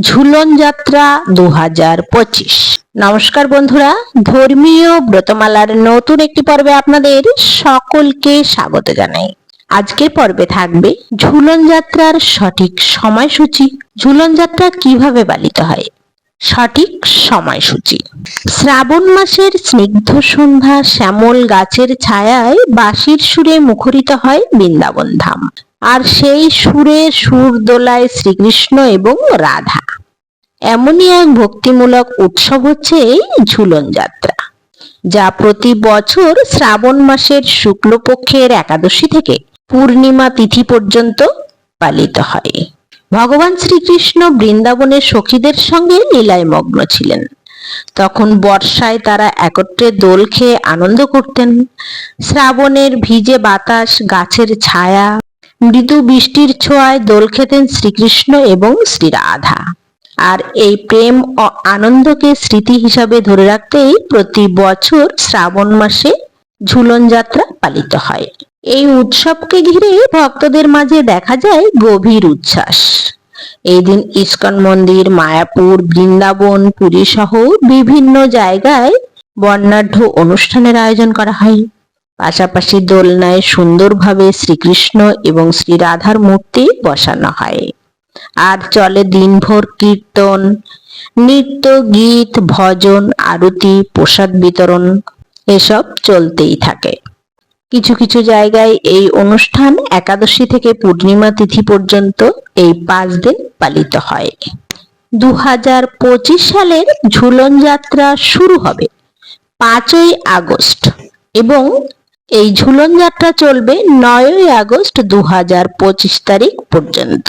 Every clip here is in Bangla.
ঝুলন যাত্রা দু হাজার পঁচিশ। নমস্কার বন্ধুরা, ধর্মীয় ব্রতমালার নতুন একটি পর্বে আপনাদের সকলকে স্বাগত জানাই। আজকের পর্বে থাকবে ঝুলন যাত্রার সঠিক সময়সূচি। ঝুলন যাত্রা কীভাবে পালিত হয়? সঠিক সময়সূচি। শ্রাবণ মাসের স্নিগ্ধ সন্ধ্যা শ্যামল গাছের ছায়ায় বাঁশির সুরে মুখরিত হয় বৃন্দাবন ধাম। আর সেই সুরে সুর দোলায় শ্রীকৃষ্ণ এবং রাধা। এমনই এক ভক্তিমূলক উৎসব হচ্ছে এই ঝুলন যাত্রা, যা প্রতি বছর শ্রাবণ মাসের শুক্লপক্ষের একাদশী থেকে পূর্ণিমা তিথি পর্যন্ত পালিত হয়। ভগবান শ্রীকৃষ্ণ বৃন্দাবনের সখীদের সঙ্গে লীলায় মগ্ন ছিলেন। তখন বর্ষায় তারা একত্রে দোল খেয়ে আনন্দ করতেন। শ্রাবণের ভিজে বাতাস, গাছের ছায়া মৃদু বৃষ্টির ছোঁয়ায় দোল খেতেন শ্রীকৃষ্ণ এবং শ্রী রাধা আর এই প্রেম ও আনন্দকে স্মৃতি হিসাবে ধরে রাখতেই প্রতি বছর শ্রাবণ মাসে ঝুলন যাত্রা পালিত হয়। এই উৎসবকে ঘিরে ভক্তদের মাঝে দেখা যায় গভীর উচ্ছ্বাস। এই দিন ইস্কন মন্দির, মায়াপুর, বৃন্দাবন, পুরী সহ বিভিন্ন জায়গায় বর্ণাঢ্য অনুষ্ঠানের আয়োজন করা হয়। পাশাপাশি দোলনায় সুন্দরভাবে শ্রীকৃষ্ণ এবং শ্রী রাধার মূর্তি বসানো হয়। আর চলে দিনভর কীর্তন, নৃত্য, গীত, ভজন, আরতি, প্রসাদ বিতরণ, এসব চলতেই থাকে। কিছু কিছু জায়গায় এই অনুষ্ঠান একাদশী থেকে পূর্ণিমা তিথি পর্যন্ত এই পাঁচ দিন পালিত হয়। দু হাজার পঁচিশ সালের ঝুলন যাত্রা শুরু হবে পাঁচই আগস্ট এবং এই ঝুলন যাত্রা চলবে নয়ই আগস্ট দু হাজার পঁচিশ তারিখ পর্যন্ত।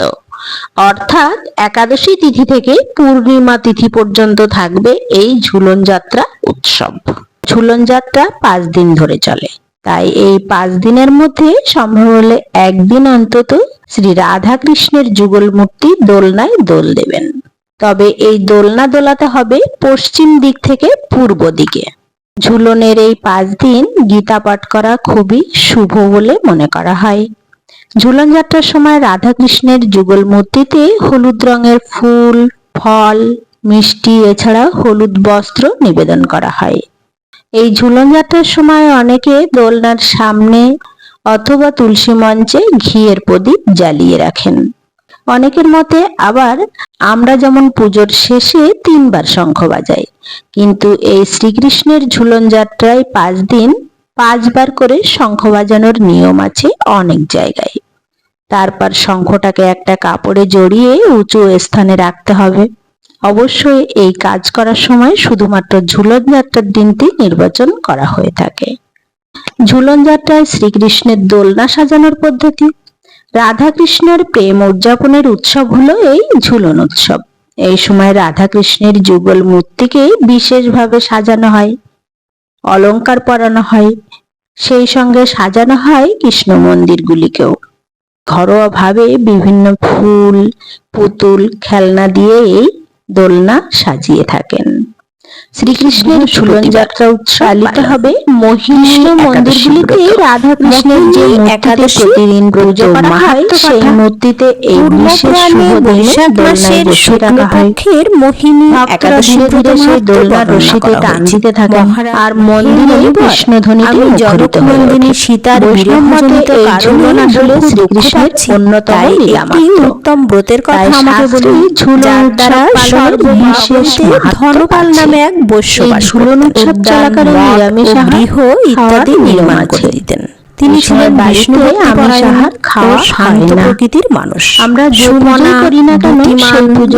অর্থাৎ একাদশী তিথি থেকে পূর্ণিমা তিথি পর্যন্ত থাকবে এই ঝুলন যাত্রা উৎসব। ঝুলন যাত্রা পাঁচ দিন ধরে চলে। তাই এই পাঁচ দিনের মধ্যে সম্ভব হলে একদিন অন্তত শ্রী রাধা কৃষ্ণের যুগল মূর্তি দোলনায় দোল দেবেন। তবে এই দোলনা দোলাতে হবে পশ্চিম দিক থেকে পূর্ব দিকে। ঝুলনের এই পাঁচ দিন গীতা পাঠ করা খুবই শুভ বলে মনে করা হয়। ঝুলন যাত্রার সময় রাধা কৃষ্ণের যুগল মূর্তিতে হলুদ রঙের ফুল, ফল, মিষ্টি, এছাড়া হলুদ বস্ত্র নিবেদন করা হয়। এই ঝুলন যাত্রার সময় অনেকে দোলনার সামনে অথবা তুলসী মঞ্চে ঘিয়ের প্রদীপ জ্বালিয়ে রাখেন। অনেকের মতে আবার আমরা যেমন পুজোর শেষে তিনবার শঙ্খ বাজাই, কিন্তু এই শ্রীকৃষ্ণের ঝুলন যাত্রায় পাঁচ দিন পাঁচবার করে শঙ্খ বাজানোর নিয়ম আছে অনেক জায়গায়। তারপর শঙ্খটাকে একটা কাপড়ে জড়িয়ে উঁচু স্থানে রাখতে হবে। অবশ্যই এই কাজ করার সময় শুধুমাত্র ঝুলন যাত্রার দিনটি নির্বাচন করা হয়ে থাকে। ঝুলন যাত্রায় শ্রীকৃষ্ণের দোলনা সাজানোর পদ্ধতি রাধা কৃষ্ণের প্রেম উদযাপনের উৎসব হলো এই ঝুলন উৎসব। এই সময় রাধা কৃষ্ণের যুগল মূর্তিকে বিশেষভাবে সাজানো হয় অলংকার পরানো হয়, সেই সঙ্গে সাজানো হয় কৃষ্ণ মন্দিরগুলিকেও। ঘরোয়াভাবে বিভিন্ন ফুল, পুতুল, খেলনা দিয়ে এই দোলনা সাজিয়ে থাকেন। শ্রীকৃষ্ণের ঝুলন যাত্রা উৎসব পালিত হবে। মহিষ্ণ মন্দিরগুলিতে রাধা কৃষ্ণের যে একাদশী প্রতিদিন পুজো করা হয় সেই মূর্তিতে এই বিশেষ শুভ দিনে দোলনায় বসে রাখা হয়। মোহিনী ধীরে সেই দোলনার রশিতে থাকেন আর মন্দিরে কৃষ্ণধ্বনিতে মুখরিত ওঠে। সীতার বৈষ্ণবমতে এই ঝুলন আসলে শ্রীকৃষ্ণের অন্যতম লীলামাত্র। উত্তম ব্রতের কথা আমাকে বলুন। ঝুলন দ্বারা উৎসব পালনের বিশেষ সর্বভাবন্তে মাহাত্ম্য ধনপাল নামে এক বৈশ্য ঝুলন। উৎসব উদ্যান, চলাকালীন নিরামিষ গৃহ ইত্যাদি নির্মাণ করে দিতেন তিনি ছিলেন সময় বিষ্ণু বাড়িতে খাওয়া শান্ত প্রকৃতির মানুষ। আমরা সুমনা করি না কেন,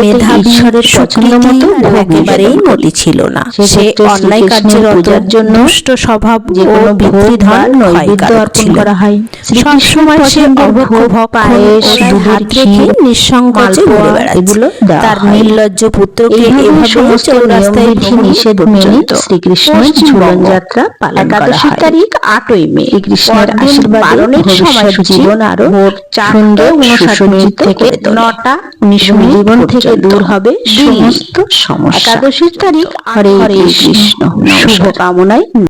মেধাবী ঈশ্বরের পছন্দ মতো একেবারেই মতি ছিল না। সে অন্যায় কার্যের শ্রীকৃষ্ণের পূজার জন্য দুষ্ট স্বভাব যে ও কোনো ভোগ বা পিতৃধন নৈবেদ্য অর্পণ করা হয়। সবসময় সে পছন্দের অভক্ষ ভোগ, পায়েস, হাত রেখে নিঃসংকোচে ঘুরে বেড়াচ্ছে। তার নির্লজ্জ পুত্রকে এভাবে চৌরাস্তায় নিয়মবিধি ভ্রমণ নিষেধ মেনে শ্রীকৃষ্ণের পশ্চিমবঙ্গ ঝুলন যাত্রা পালন করা হয়। তারিখ আটই মে। কৃষ্ণের পরদিন আশীর্বাদে পালনের ভবিষ্যৎ জীবন আরও ভোর সুন্দর সুসজ্জিত থেকে নটা উনিশ জীবন থেকে দূর হবে সমস্ত সমস্যা। একাদশীর তারিখ হরে হরে কৃষ্ণ। শুভ কামনায়